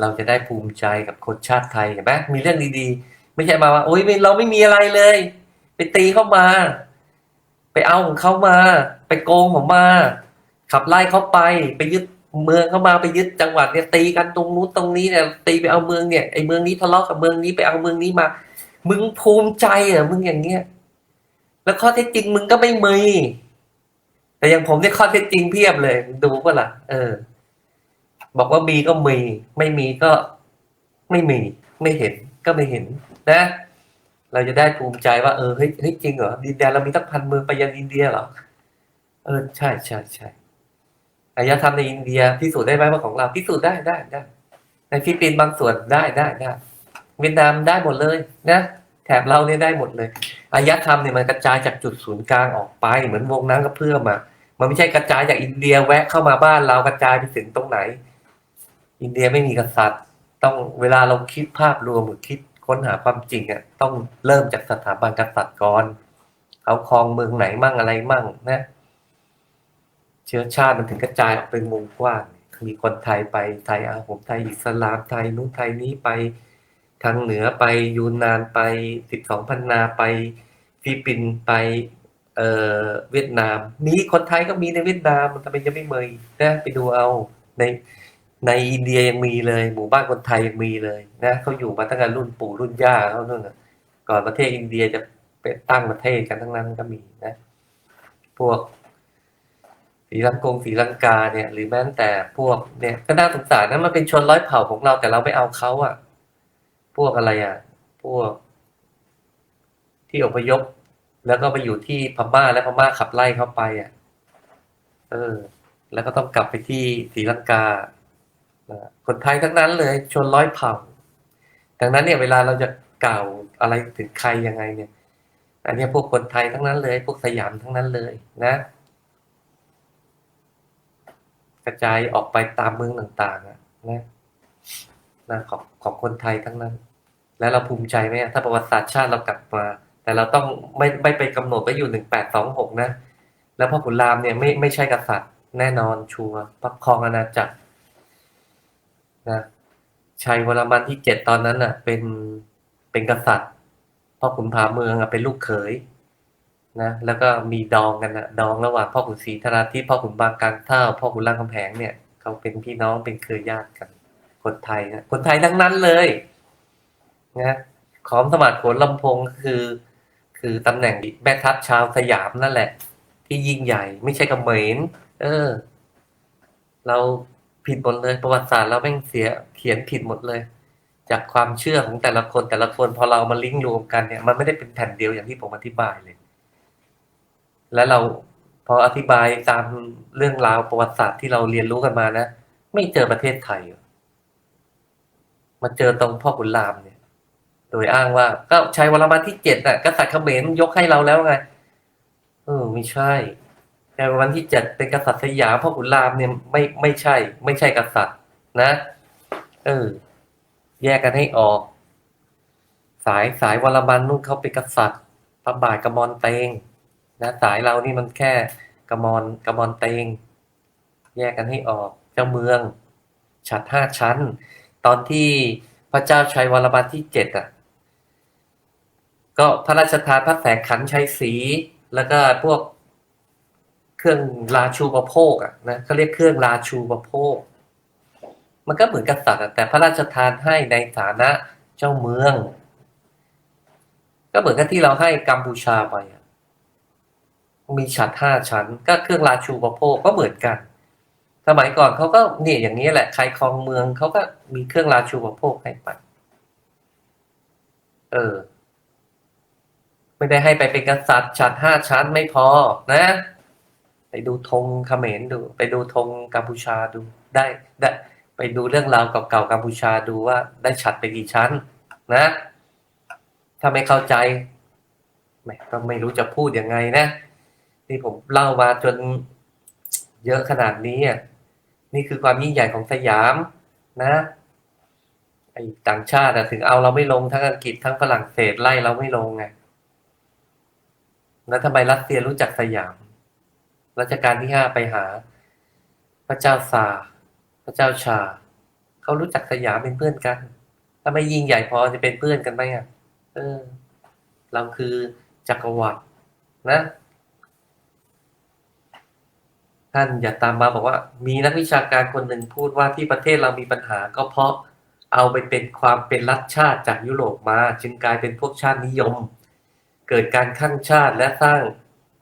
เราจะได้ภูมิใจกับคนชาติไทยเห็นไหมมีเรื่องดีๆ ไม่ใช่มาว่าโอ๊ยเราไม่มีอะไรเลย ไปตีเข้ามา ไปเอาของเขามา ไปโกงผมมา ขับไล่เขาไปไปยึดเมืองเข้ามาไปยึดจังหวัดเนี่ยตีกันตรงนู้นตรงนี้เนี่ยตีไปเอาเมืองเนี่ยไอ้เมืองนี้ทะเลาะกับเมืองนี้ไปเอาเมืองนี้มา มึงภูมิใจเหรอมึงอย่างเงี้ยแล้วข้อเท็จจริงมึงก็ไม่มีแต่อย่างผมเนี่ยข้อเท็จจริงเพียบเลยดูป่ะล่ะเออ บอกว่ามีก็มี ไม่มีก็ไม่มี ไม่เห็นก็ไม่เห็นนะ เราจะได้ภูมิใจว่าเออเฮ้ยเฮ้ยจริงเหรอดินแดนเรามีตั้งพันเมืองไปยันอินเดียเหรอเออใช่ใช่ใช่อารยธรรมในอินเดียพิสูจน์ได้ไหมว่าของเราพิสูจน์ได้ได้ได้ในฟิลิปปินส์บางส่วนได้ได้ได้เวียดนามได้หมดเลยนะแถบเราเนี่ยได้หมดเลยอารยธรรมเนี่ยมันกระจายจากจุดศูนย์กลางออกไปเหมือนวงน้ำกระเพื่อมอะมันไม่ใช่กระจายจากอินเดียแวะเข้ามาบ้านเรากระจายไปถึงตรงไหน อินเดียไม่มีกษัตริย์ ต้องเวลาเราคิดภาพรวมหรือคิดค้นหาความจริงอะต้องเริ่มจากสถาบันกษัตริย์ก่อนเขาครองเมืองไหนมั่งอะไรมั่งนะเชื้อชาติมันถึงกระจายออกเป็นวงกว้างมีคนไทยไปไทยอาผมไทยอิสลามไทยนู้นไทยนี้ไปทางเหนือไปยูนนานไปสิบสองพันนาไปฟิลิปปินส์ไปเอ่อเวียดนามมีคนไทยก็มีในเวียดนามมันทำไมจะไม่เมยนะไปดูเอาใน ในอินเดียยังมีเลย หมู่บ้านคนไทยยังมีเลยนะเขาอยู่มาตั้งแต่รุ่นปู่รุ่นย่าเขานู่นน่ะก่อนประเทศอินเดียจะเป็นตั้งประเทศกันทั้งนั้นก็มีนะ พวกศรีลังกงศรีลังกาเนี่ย หรือแม้แต่พวกเนี่ยก็น่าสงสารนะมันเป็นชนร้อยเผ่าของเราแต่เราไม่เอาเขาอะพวกอะไรอะพวก ที่อพยพแล้วก็ไปอยู่ที่พม่าและพม่าขับไล่เข้าไปอะเออ แล้วก็ต้องกลับไปที่ศรีลังกา คนไทยทั้งนั้นเลยชนร้อยเผ่า ดังนั้นเนี่ยเวลาเราจะกล่าวอะไรถึงใครยังไงเนี่ย อันนี้พวกคนไทยทั้งนั้นเลย พวกสยามทั้งนั้นเลยนะ กระจายออกไปตามเมืองต่างๆนะนะของของคนไทยทั้งนั้น แล้วเราภูมิใจไหมถ้าประวัติศาสตร์ชาติเรากลับมา แต่เราต้องไม่ไม่ไปกำหนดไว้อยู่หนึ่งแปดสองหกนะ แล้วพ่อขุนรามเนี่ยไม่ไม่ใช่กษัตริย์แน่นอนชัวร์ปักครองอาณาจักร นะชัยวรมันที่เจ็ดตอนนั้นน่ะ เป็นเป็นกษัตริย์พ่อขุนผาเมืองอะเป็นลูกเขยนะแล้วก็มีดองกันนะดองระหว่างพ่อขุนศรีธราทิพย์พ่อขุนบางกางเท่าพ่อขุนรามคำแหงเนี่ยเขาเป็นพี่น้องเป็นเครือญาติกัน คนไทยนะคนไทยทั้งนั้นเลยนะขอมสมัครโขนลำพงคือ คือตำแหน่งแม่ทัพชาวสยามนั่นแหละ ที่ยิ่งใหญ่ไม่ใช่กระเหมนเออ เรา ผิดหมดเลย ประวัติศาสตร์เราแม่งเสียเขียนผิดหมดเลย จากความเชื่อของแต่ละคนแต่ละคนพอเรามาลิงก์รวมกันเนี่ย มันไม่ได้เป็นแผ่นเดียวอย่างที่ผมอธิบายเลย แล้วเราพออธิบายตามเรื่องราวประวัติศาสตร์ที่เราเรียนรู้กันมานะไม่เจอประเทศไทยมาเจอตรงพ่อขุนรามเนี่ย โดยอ้างว่า ก็ชัยวรมันที่เจ็ดน่ะกษัตริย์เขมรยกให้เราแล้วไงเออไม่ใช่ แต่วันที่เจ็ดเป็นกษัตริย์สยามพ่อขุนรามเนี่ยไม่ไม่ใช่ ไม่ใช่กษัตริย์นะ เออ แยกกันให้ออก สายสายวรมันนู่นเขาเป็นกษัตริย์พระบาทกระมอนเตงนะสายเรานี่มันแค่กระมอนกระมอนเตง แยกกันให้ออก เจ้าเมือง ฉัดห้าชั้น ตอนที่พระเจ้าชัยวรมันที่เจ็ดอะ ก็พระราชทานพระแสงขันชัยศรีแล้วก็พวก รื่องราชูปโภคอะนะเขาเรียกเครื่องราชูปโภค มันก็เหมือนกษัตริย์แต่พระราชทานให้ในฐานะเจ้าเมือง ก็เหมือนกับที่เราให้กัมพูชาไปมีฉัดห้าชั้น ก็เครื่องราชูปโภคก็เหมือนกัน สมัยก่อนเขาก็เนี่ยอย่างนี้แหละใครครองเมืองเขาก็มีเครื่องราชูปโภคให้ไปเออ ไม่ได้ให้ไปเป็นกษัตริย์ฉัดห้าชั้นไม่พอนะ ไปดูธงเขมรดู ไปดูธงกัมพูชาดูได้ได้ไปดูเรื่องราวเก่าๆกัมพูชาดูว่าได้ฉัดไปกี่ชั้น นะ ถ้าไม่เข้าใจแหมก็ไม่รู้จะพูดยังไงนะนี่ผมเล่ามาจนเยอะขนาดนี้อะนี่คือความยิ่งใหญ่ของสยามนะไอ้ต่างชาติถึงเอาเราไม่ลงทั้งอังกฤษทั้งฝรั่งเศสไล่เราไม่ลงไงแล้วทำไมรัสเซียรู้จักสยาม รัชกาลที่ห้าไปหา พระเจ้าซาพระเจ้าชา เขารู้จักสยามเป็นเพื่อนกัน ถ้าไม่ยิ่งใหญ่พอจะเป็นเพื่อนกันไหมอะ เออ เราคือจักรวรรดินะ ท่านอย่าตามมาบอกว่า มีนักวิชาการคนหนึ่งพูดว่าที่ประเทศเรามีปัญหา ก็เพราะเอาไปเป็นความเป็นรัฐชาติจากยุโรปมา จึงกลายเป็นพวกชาตินิยม เกิดการข้างชาติและสร้าง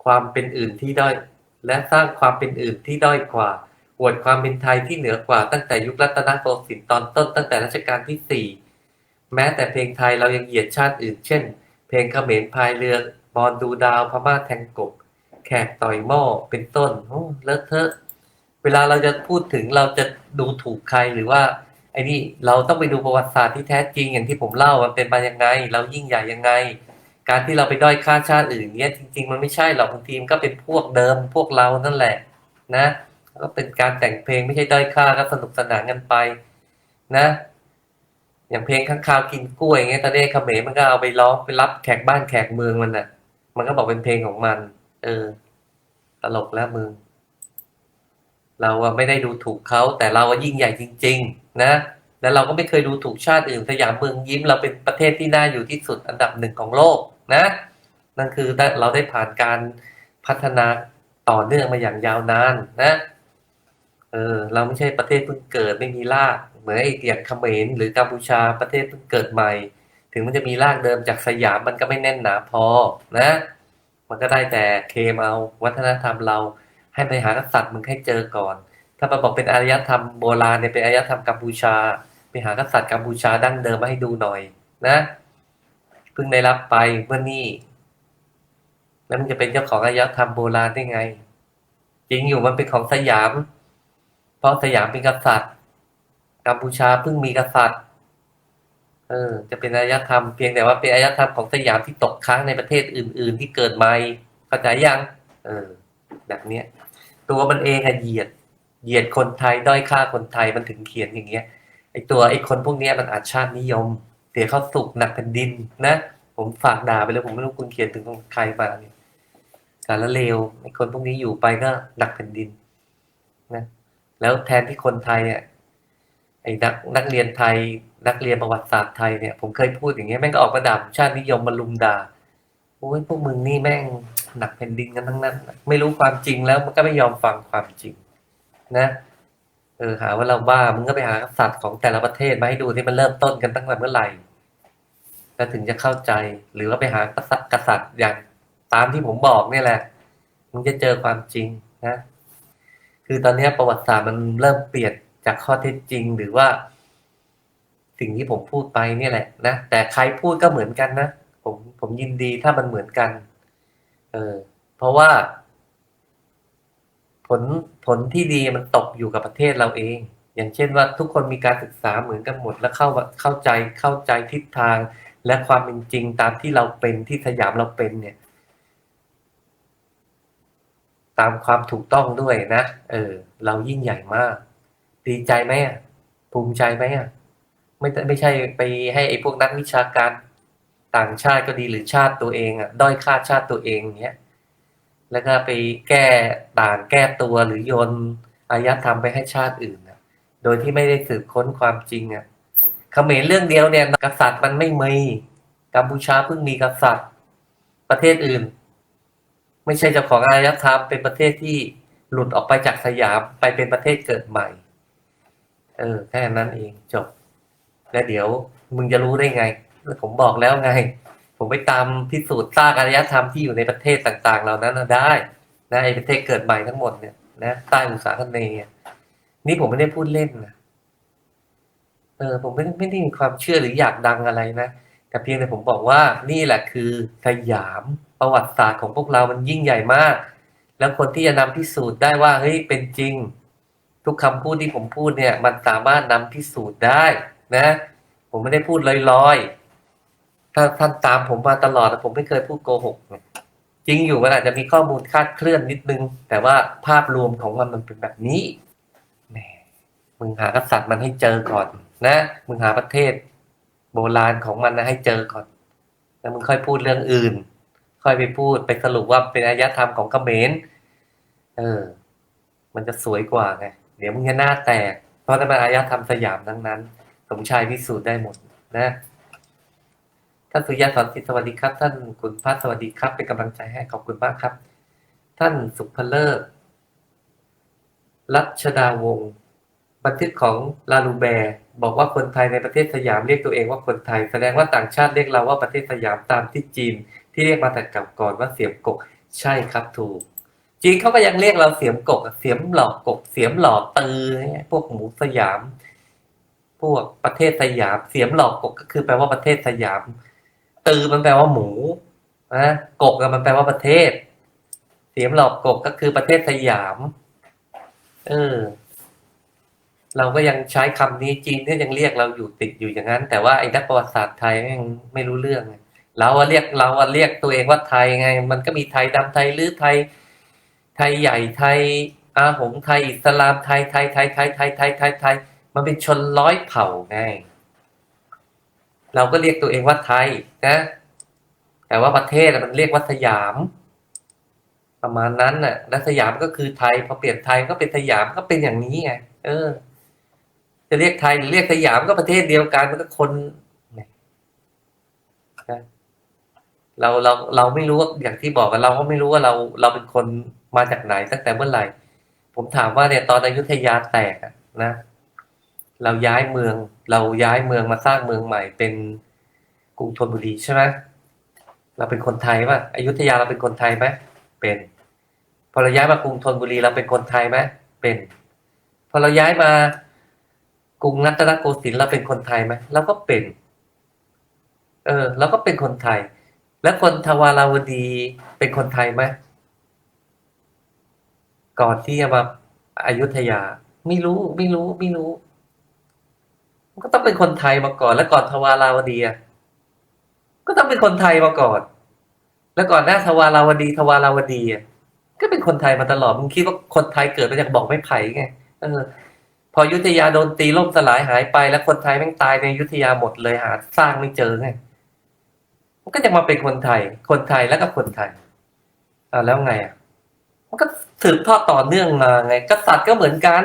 ความเป็นอื่นที่ด้อย และสร้างความเป็นอื่นที่ด้อยกว่า อวดความเป็นไทยที่เหนือกว่าตั้งแต่ยุครัตนโกสินทร์ตอนต้นตั้งแต่รัชกาลที่สี่แม้แต่เพลงไทยเรายังเหยียดชาติอื่น เช่น เพลงเขมรพายเรือบอลดูดาวพม่าแทงกบ แขกต่อยหม้อเป็นต้นโอ้เลอะเทอะ เวลาเราจะพูดถึงเราจะดูถูกใครหรือว่าไอ้นี่เราต้องไปดูประวัติศาสตร์ที่แท้จริงอย่างที่ผมเล่ามันเป็นมายังไง เรายิ่งใหญ่ยังไง การที่เราไปด้อยค่าชาติอื่นเนี้ยจริง ๆ มันไม่ใช่หรอกบางทีมนก็เป็นพวกเดิมพวกเรานั่นแหละ นะก็เป็นการแต่งเพลงไม่ใช่ด้อยค่าก็สนุกสนานกันไปนะ อย่างเพลงข้างคาวกินกล้วยอย่างเงี้ยตอนนี้เขมรมันก็เอาไปร้องไปรับแขกบ้านแขกเมืองมันน่ะ มันก็บอกเป็นเพลงของมัน เออ ตลกแล้วมึงเราไม่ได้ดูถูกเขาแต่เรายิ่งใหญ่จริง ๆ นะแล้วเราก็ไม่เคยดูถูกชาติอื่นสยามเมืองยิ้มเราเป็นประเทศที่น่าอยู่ที่สุดอันดับหนึ่งของโลก นะ นั่นคือเราได้ผ่านการพัฒนาต่อเนื่องมาอย่างยาวนานนะเออเราไม่ใช่ประเทศเพิ่งเกิดไม่มีราก เหมือนไอ้อย่างเขมรหรือกัมพูชาประเทศเพิ่งเกิดใหม่ ถึงมันจะมีรากเดิมจากสยามมันก็ไม่แน่นหนาพอนะ มันก็ได้แต่เคมเอาวัฒนธรรมเราให้ไปหากษัตริย์มึงให้เจอก่อน ถ้ามาบอกเป็นอารยธรรมโบราณเนี่ยเป็นอารยธรรมกัมพูชา ไปหากษัตริย์กัมพูชาดั้งเดิมมาให้ดูหน่อยนะ เพิ่งได้รับไปเมื่อนี่แล้วมันจะเป็นเจ้าของอารยธรรมโบราณได้ไง จริงอยู่มันเป็นของสยาม เพราะสยามเป็นกษัตริย์กัมพูชาเพิ่งมีกษัตริย์ เออ จะเป็นอารยธรรมเพียงแต่ว่าเป็นอารยธรรมของสยามที่ตกค้างในประเทศอื่น ๆ ที่เกิดใหม่เข้าใจยัง เออ แบบเนี้ย ตัวมันเองอะเหยียด เหยียดคนไทยด้อยค่าคนไทยมันถึงเขียนอย่างเงี้ยไอตัวไอคนพวกเนี้ยมันอาชาตินิยม เสียเข้าสุกหนักแผ่นดินนะ ผมฝากด่าไปเลยผมไม่รู้คุณเขียนถึงใครมาเนี่ยสารเลวไอ้คนพวกนี้อยู่ไปก็หนักแผ่นดินนะแล้วแทนที่คนไทยอะไอ้นักนักเรียนไทย นักเรียนประวัติศาสตร์ไทยเนี่ยผมเคยพูดอย่างเงี้ยแม่งก็ออกมาด่าชาตินิยมมาลุมด่าโอ้ยพวกมึงนี่แม่งหนักแผ่นดินกันทั้งนั้น ไม่รู้ความจริงแล้วมันก็ไม่ยอมฟังความจริง นะเออหาว่าเราบ้ามึงก็ไปหากษัตริย์ของแต่ละประเทศมาให้ดูที่มันเริ่มต้นกันตั้งแต่เมื่อไหร่ แล้วถึงจะเข้าใจ หรือว่าไปหากษัตริย์กษัตริย์อย่างตามที่ผมบอกนี่แหละ มึงจะเจอความจริงนะ คือตอนนี้ประวัติศาสตร์มันเริ่มเปลี่ยนจากข้อเท็จจริงหรือว่า สิ่งที่ผมพูดไปนี่แหละนะแต่ใครพูดก็เหมือนกันนะผมผมยินดีถ้ามันเหมือนกัน เออ เพราะว่า ผลผลที่ดีมันตกอยู่กับประเทศเราเอง อย่างเช่นว่าทุกคนมีการศึกษาเหมือนกันหมด และเข้าเข้าใจเข้าใจทิศทาง และความเป็นจริงตามที่เราเป็นที่สยามเราเป็นเนี่ย ตามความถูกต้องด้วยนะเออ เรายิ่งใหญ่มาก ดีใจไหมอะภูมิใจไหมอะไม่ไม่ใช่ไปให้ไอ้พวกนักวิชาการต่างชาติก็ดีหรือชาติตัวเองอะด้อยค่าชาติตัวเองเนี้ยแล้วก็ไปแก้ต่างแก้ตัวหรือโยนอายธรรมไปให้ชาติอื่นอะโดยที่ไม่ได้สืบค้นความจริงอะ เขมรเรื่องเดียวเนี่ยกษัตริย์มันไม่มีกัมพูชาเพิ่งมีกษัตริย์ประเทศอื่น ไม่ใช่เจ้าของอารยธรรมเป็นประเทศที่หลุดออกไปจากสยามไปเป็นประเทศเกิดใหม่ เออแค่นั้นเองจบ แล้วเดี๋ยวมึงจะรู้ได้ไง ผมบอกแล้วไง ผมไปตามพิสูจน์ซากอารยธรรมที่อยู่ในประเทศต่าง ๆ เหล่านั้นนะได้นะไอ้ประเทศเกิดใหม่ทั้งหมดเนี่ยนะใต้อุตสาหเนยนี่ผมไม่ได้พูดเล่นนะ เออผมไม่ไม่ได้มีความเชื่อหรืออยากดังอะไรนะแต่เพียงแต่ผมบอกว่านี่แหละคือสยามประวัติศาสตร์ของพวกเรามันยิ่งใหญ่มาก แล้วคนที่จะนำพิสูจน์ได้ว่าเฮ้ยเป็นจริง ทุกคำพูดที่ผมพูดเนี่ย มันสามารถนำพิสูจน์ได้นะ ผมไม่ได้พูดลอยๆถ้าท่านตามผมมาตลอดผมไม่เคยพูดโกหกจริงอยู่มันอาจจะมีข้อมูลคาดเคลื่อนนิดนึง แต่ว่าภาพรวมของมันมันเป็นแบบนี้แหมมึงหากษัตริย์มันให้เจอก่อน นะมึงหาประเทศโบราณของมันนะให้เจอก่อน แล้วมึงค่อยพูดเรื่องอื่น ค่อยไปพูดไปสรุปว่าเป็นอารยธรรมของเขมรเออ มันจะสวยกว่าไงเดี๋ยวมึงจะหน้าแตก เพราะนั่นมันอารยธรรมสยามทั้งนั้น สมชายพิสูจน์ได้หมดนะท่านสุริยะสอนจิสวัสดีครับ ท่านคุณพัฒสวัสดีครับ เป็นกำลังใจให้ขอบคุณมากครับ ท่านสุภเลิศรัชดาวงศ์ บันทึกของลาลูแบร์บอกว่าคนไทยในประเทศสยามเรียกตัวเองว่าคนไทย แสดงว่าต่างชาติเรียกเราว่าประเทศสยามตามที่จีน ที่เรียกมาแต่เก่าก่อนว่าเสียมกก ใช่ครับถูก จีนเขาก็ยังเรียกเราเสียมกก เสียมหลอกกก เสียมหลอกตือพวกหมูสยาม พวกประเทศสยาม เสียมหลอกกกก็คือแปลว่าประเทศสยาม ตือมันแปลว่าหมูนะกกอะมันแปลว่าประเทศ เสียมหลอกกกก็คือประเทศสยาม เออ เราก็ยังใช้คำนี้จีนก็ยังเรียกเราอยู่ติดอยู่อย่างนั้น แต่ว่าไอ้นักประวัติศาสตร์ไทยแม่งไม่รู้เรื่องเราอะเรียกเราอะเรียกตัวเองว่าไทยไง มันก็มีไทยดำไทยลื้อไทย ไทยใหญ่ไทยอาหงไทยอิสลามไทยไทยไทยไทยไทยไทยไทยไทยมันเป็นชนร้อยเผ่าไงเราก็เรียกตัวเองว่าไทยนะ แต่ว่าประเทศมันเรียกว่าสยาม ประมาณนั้นน่ะ และสยามก็คือไทยพอเปลี่ยนไทยก็เป็นสยามก็เป็นอย่างนี้ไงเออ จะเรียกไทยหรือเรียกสยามก็ประเทศเดียวกันมันก็คนเราเราเราไม่รู้ว่าอย่างที่บอกกันเราก็ไม่รู้ว่าเราเราเป็นคนมาจากไหนตั้งแต่เมื่อไหร่ ผมถามว่าเนี่ยตอนอยุธยาแตกนะ เราย้ายเมือง เราย้ายเมืองมาสร้างเมืองใหม่ เป็นกรุงธนบุรีใช่ไหมเราเป็นคนไทยป่ะอยุธยาเราเป็นคนไทยไหมเป็นพอเราย้ายมากรุงธนบุรีเราเป็นคนไทยไหมเป็นพอเราย้ายมา กรุงรัตนโกสินทร์เราเป็นคนไทยไหมเราก็เป็น เออเราก็เป็นคนไทย แล้วคนทวาราวดีเป็นคนไทยไหมก่อนที่จะมาอายุทยา ไม่รู้ไม่รู้ไม่รู้มันก็ต้องเป็นคนไทยมาก่อน แล้วก่อนทวาราวดีอะก็ต้องเป็นคนไทยมาก่อน แล้วก่อนหน้าทวาราวดี ทวาราวดีอะก็เป็นคนไทยมาตลอดมึงคิดว่าคนไทยเกิดมาจากบอกไม่ไผ่ไงเออ พอยุธยาโดนตีล่มสลายหายไป แล้วคนไทยแม่งตายในยุธยาหมดเลยหาสร้างไม่เจอไงมันก็จะมาเป็นคนไทย คนไทยแล้วก็คนไทยอ่าแล้วไงอะมันก็สืบทอดต่อเนื่องมาไง กษัตริย์ก็เหมือนกัน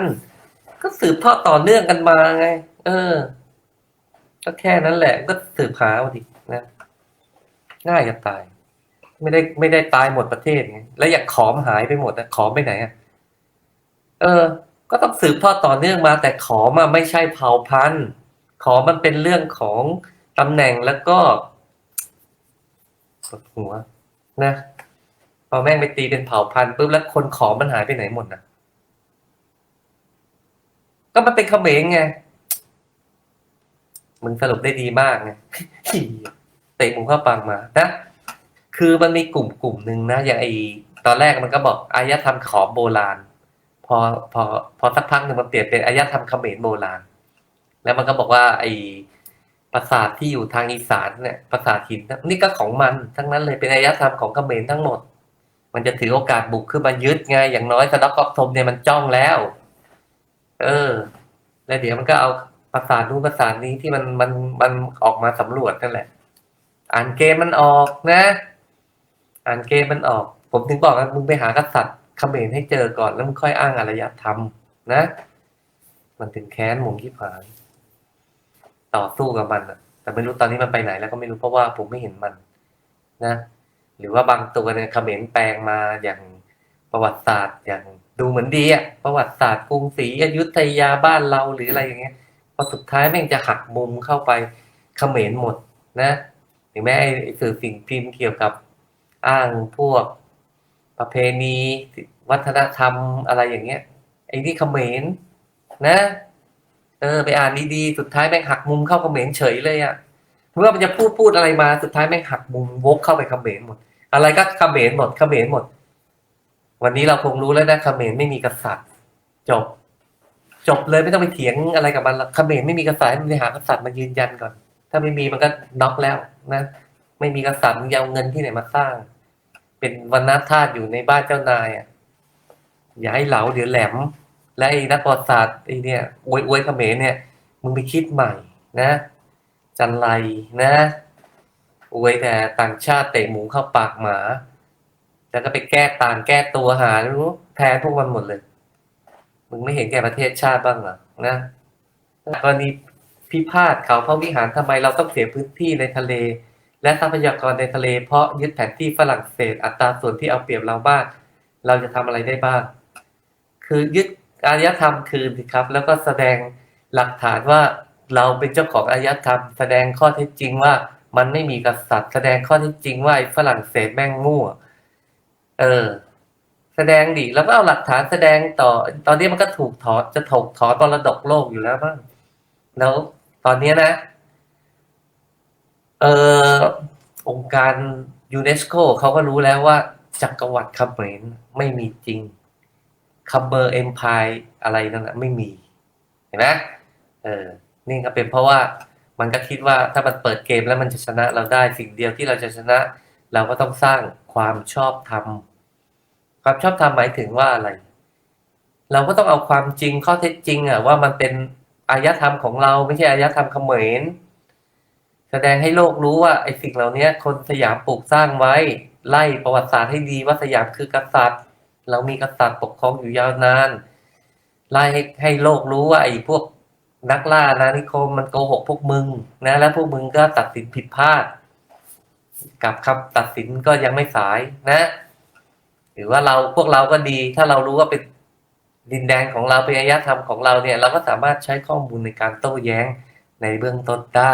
ก็สืบทอดต่อเนื่องกันมาไง เออ ก็แค่นั้นแหละ ก็สืบหาเอาดินะง่ายจะตาย ไม่ได้ไม่ได้ตายหมดประเทศไงแล้วอยากขอมหายไปหมดนะขอมไปไหนอะเออ ก็ต้องสืบทอดต่อเนื่องมา แต่ขอมาไม่ใช่เผ่าพันธุ์ ขอมันเป็นเรื่องของตำแหน่งแล้วก็ปวดหัว นะพอแม่งไปตีเป็นเผ่าพันธุ์ปุ๊บแล้วคนขอมันหายไปไหนหมดนะก็มันเป็นเขมรไงมึงสรุปได้ดีมากไงเตะมุงเข้าปังมานะคือมันมีกลุ่มกลุ่มหนึ่งนะอย่างไอตอนแรกมันก็บอกอารยธรรมขอมโบราณ พอพอพอสักพักหนึ่งมันเปลี่ยนเป็นอารยธรรมเขมรโบราณ แล้วมันก็บอกว่า ไอปราสาทที่อยู่ทางอีสานเนี่ยปราสาทหินนี่ก็ของมัน ทั้งนั้นเลยเป็นอารยธรรมของเขมรทั้งหมด มันจะถือโอกาสบุกขึ้นมายึดไงอย่างน้อยสะดอกกอกทมเนี่ยมันจ้องแล้ว เออ แล้วเดี๋ยวมันก็เอาปราสาทนู้นปราสาทนี้ที่มันมันมันออกมาสำรวจนั่นแหละ อ่านเกมมันออกนะ อ่านเกมมันออก ผมถึงบอกว่ามึงไปหากษัตริย์ เขมรให้เจอก่อนแล้วมึงค่อยอ้างอารยธรรมนะ มันถึงแค้นหมุงที่ผานต่อสู้กับมันอะแต่ไม่รู้ตอนนี้มันไปไหนแล้วก็ไม่รู้เพราะว่าผมไม่เห็นมันนะ หรือว่าบางตัวเนี่ยเขมรแปลงมาอย่างประวัติศาสตร์อย่างดูเหมือนดีอะประวัติศาสตร์กรุงศรีอยุธยาบ้านเราหรืออะไรอย่างเงี้ยพอสุดท้ายแม่งจะหักมุมเข้าไปเขมรหมดนะถึงแม้ไอ้สื่อสิ่งพิมพ์เกี่ยวกับอ้างพวก ประเพณี วัฒนธรรมอะไรอย่างเงี้ยไอ้นี่เขมรนะ เออ ไปอ่านดีๆ สุดท้ายแม่งหักมุมเข้าเขมรเฉยเลยอะเพราะว่ามันจะพูดพูดอะไรมาสุดท้ายแม่งหักมุมวกเข้าไปเขมรหมด อะไรก็เขมรหมดเขมรหมด วันนี้เราคงรู้แล้วนะเขมรไม่มีกษัตริย์ จบ จบเลยไม่ต้องไปเถียงอะไรกับมันละเขมรไม่มีกษัตริย์มันไปหากษัตริย์มายืนยันก่อน ถ้าไม่มีมันก็น็อกแล้วนะไม่มีกษัตริย์มึงจะเอาเงินที่ไหนมาสร้าง เป็นวันนาทาสอยู่ในบ้านเจ้านายอะอย่าให้เหลาเดี๋ยวแหลม และไอ้นักประวัติศาสตร์ไอ้เนี่ยอวยอวยเขมรเนี่ย มึงไปคิดใหม่นะ จันไรนะอวยแต่ต่างชาติเตะหมูเข้าปากหมาแล้วก็ไปแก้ต่างแก้ตัวหารู้แพ้พวกมันหมดเลย มึงไม่เห็นแก่ประเทศชาติบ้างเหรอนะกรณีพิพาทเขาพระวิหารทำไมเราต้องเสียพื้นที่ในทะเล และทรัพยากรในทะเล เพราะยึดแผนที่ฝรั่งเศส อัตราส่วนที่เอาเปรียบเราบ้างเราจะทำอะไรได้บ้าง คือยึดอารยธรรมคืนสิครับ แล้วก็แสดงหลักฐานว่าเราเป็นเจ้าของอารยธรรม แสดงข้อเท็จจริงว่ามันไม่มีกษัตริย์ แสดงข้อเท็จจริงว่าฝรั่งเศสแม่งมั่ว เออ แสดงดิแล้วก็เอาหลักฐานแสดงต่อ ตอนนี้มันก็ถูกถอนจะถูกถอนมรดกโลกอยู่แล้วบ้างแล้วตอนนี้นะ เออองค์การยูเนสโกเขาก็รู้แล้วว่าจักรวรรดิเขมรไม่มีจริงคัมเบอร์เอ็มพายอะไรนั่นนะไม่มีเห็นไหมเออนี่ก็เป็นเพราะว่ามันก็คิดว่าถ้ามันเปิดเกมแล้วมันจะชนะเราได้สิ่งเดียวที่เราจะชนะ เราก็ต้องสร้างความชอบธรรมความชอบธรรมหมายถึงว่าอะไร เราก็ต้องเอาความจริงข้อเท็จจริงอะว่ามันเป็นอารยธรรมของเราไม่ใช่อารยธรรมเขมร แสดงให้โลกรู้ว่าไอ้สิ่งเหล่านี้คนสยามปลูกสร้างไว้ ไล่ประวัติศาสตร์ให้ดีว่าสยามคือกษัตริย์ เรามีกษัตริย์ปกครองอยู่ยาวนานไล่ให้ให้โลกรู้ว่าไอ้พวกนักล่านานิคมมันโกหกพวกมึงนะแล้วพวกมึงก็ตัดสินผิดพลาด กับคำตัดสินก็ยังไม่สายนะ หรือว่าเราพวกเราก็ดี ถ้าเรารู้ว่าเป็นดินแดนของเราเป็นอารยธรรมของเราเนี่ย เราก็สามารถใช้ข้อมูลในการโต้แย้งในเบื้องต้นได้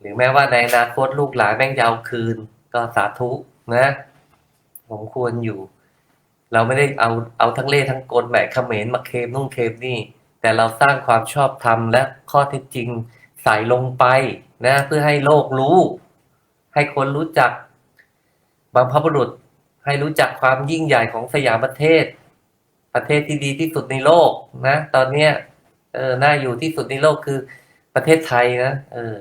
หรือแม้ว่าในอนาคตลูกหลานแม่งยาวคืน ก็สาธุนะผมควรอยู่ เราไม่ได้เอาเอาทั้งเล่ทั้งกลแบบเขมรมาเคมนู่นเคมนี่ แต่เราสร้างความชอบธรรมและข้อเท็จจริงใส่ลงไปนะ เพื่อให้โลกรู้ ให้คนรู้จักบรรพบุรุษให้รู้จักความยิ่งใหญ่ของสยามประเทศ ประเทศที่ดีที่สุดในโลกนะ ตอนเนี้ยเออน่าอยู่ที่สุดในโลกคือประเทศไทยนะเออ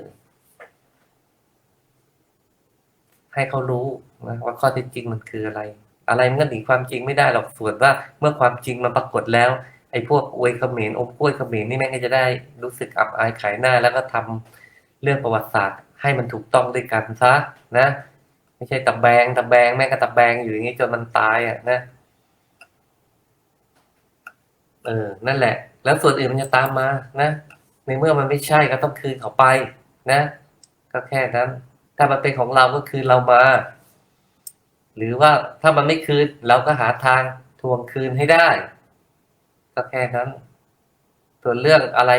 ให้เขารู้นะว่าข้อเท็จจริงมันคืออะไร อะไรมันก็หนีความจริงไม่ได้หรอกส่วนว่าเมื่อความจริงมันปรากฏแล้วไอ้พวกอวยเขมรอมกล้วยเขมรนี่แม่งก็จะได้รู้สึกอับอายขายหน้า แล้วก็ทำเรื่องประวัติศาสตร์ ให้มันถูกต้องด้วยกันซะนะ ไม่ใช่ตะแบงตะแบงแม่งก็ตะแบงอยู่อย่างนี้จนมันตายอะนะเออนั่นแหละ แล้วส่วนอื่นมันจะตามมานะในเมื่อมันไม่ใช่ก็ต้องคืนเขาไปนะ ก็แค่นั้น ถ้ามันเป็นของเราก็คือเรามา หรือว่าถ้ามันไม่คืนเราก็หาทางทวงคืนให้ได้ ก็แค่นั้น ส่วนเรื่องอะไร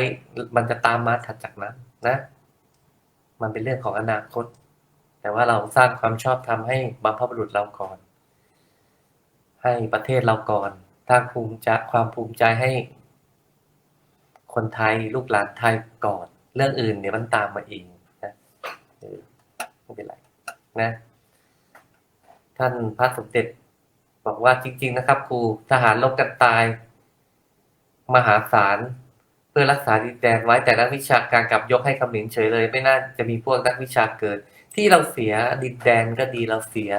มันจะตามมาถัดจากนั้นนะ มันเป็นเรื่องของอนาคต แต่ว่าเราสร้างความชอบธรรมให้บรรพบุรุษเราก่อน ให้ประเทศเราก่อนสร้างภูมิใจความภูมิใจให้ คนไทยลูกหลานไทยก่อน เรื่องอื่นเดี๋ยวมันตามมาเองนะ ไม่เป็นไรนะท่านพระสมเด็จบอกว่าจริง ๆ นะครับครูทหารลบกันตาย มหาศาลเพื่อรักษาดินแดนไว้แต่นักวิชาการกลับยกให้คำนินเฉยเลย ไม่น่าจะมีพวกนักวิชาเกิด ที่เราเสียดินแดนก็ดีเราเสีย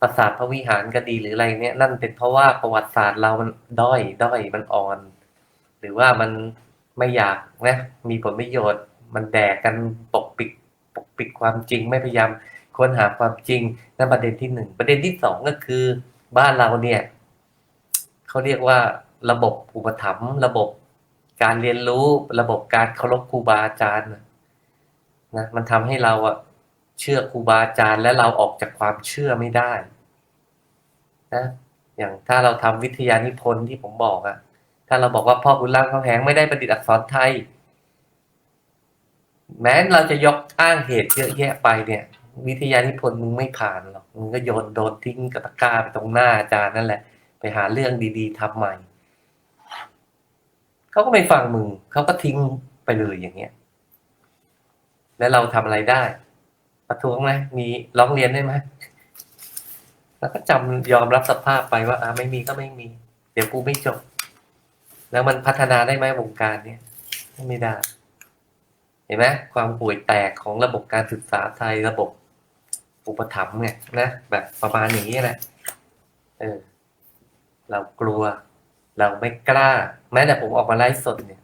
ปราสาทพระวิหารก็ดีหรืออะไรเนี้ยนั่นเป็นเพราะว่าประวัติศาสตร์เรามันด้อยด้อยมันอ่อน หรือว่ามันไม่อยากนะมีผลประโยชน์ มันแดกกันปกปิด กปิดความจริงไม่พยายามค้นหาความจริงนั่นประเด็นที่หนึ่งประเด็นที่สองก็คือ บ้านเราเนี่ยเขาเรียกว่าระบบอุปถัมภ์ระบบการเรียนรู้ระบบการเคารพครูบาอาจารย์นะมันทำให้เราอะเชื่อครูบาอาจารย์ และเราออกจากความเชื่อไม่ได้นะอย่างถ้าเราทำวิทยานิพนธ์ที่ผมบอกอะถ้าเราบอกว่าพ่อคุณร่างเขาแหงไม่ได้ประดิษฐ์อักษรไทย แม้เราจะยกอ้างเหตุเยอะแยะไปเนี่ย วิทยานิพนธ์มึงไม่ผ่านหรอกมึงก็โยนโดนทิ้งกับตะก้าไปตรงหน้าอาจารย์นั่นแหละ ไปหาเรื่องดีๆทำใหม่เขาก็ไม่ฟังมึงเขาก็ทิ้งไปเลยอย่างเงี้ย แล้วเราทำอะไรได้ ประท้วงไหมมีร้องเรียนได้ไหมแล้วก็จำยอมรับสภาพไปว่าอ่าไม่มีก็ไม่มี เดี๋ยวกูไม่จบ แล้วมันพัฒนาได้ไหมวงการเนี้ยไม่ได้ เห็นไหมความป่วยแตกของระบบการศึกษาไทยระบบอุปถัมภ์เนี่ยนะแบบประมาณอย่างนี้แหละเออเรากลัว เราไม่กล้า แม้แต่ผมออกมาไลฟ์สดเนี่ย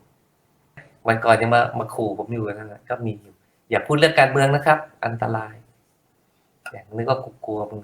วันก่อนยังมามาขู่ผมอยู่นั่นแหละก็มีอยู่อย่าพูดเรื่องการเมืองนะครับ อันตรายอย่างนึกว่ากูกลัวมึง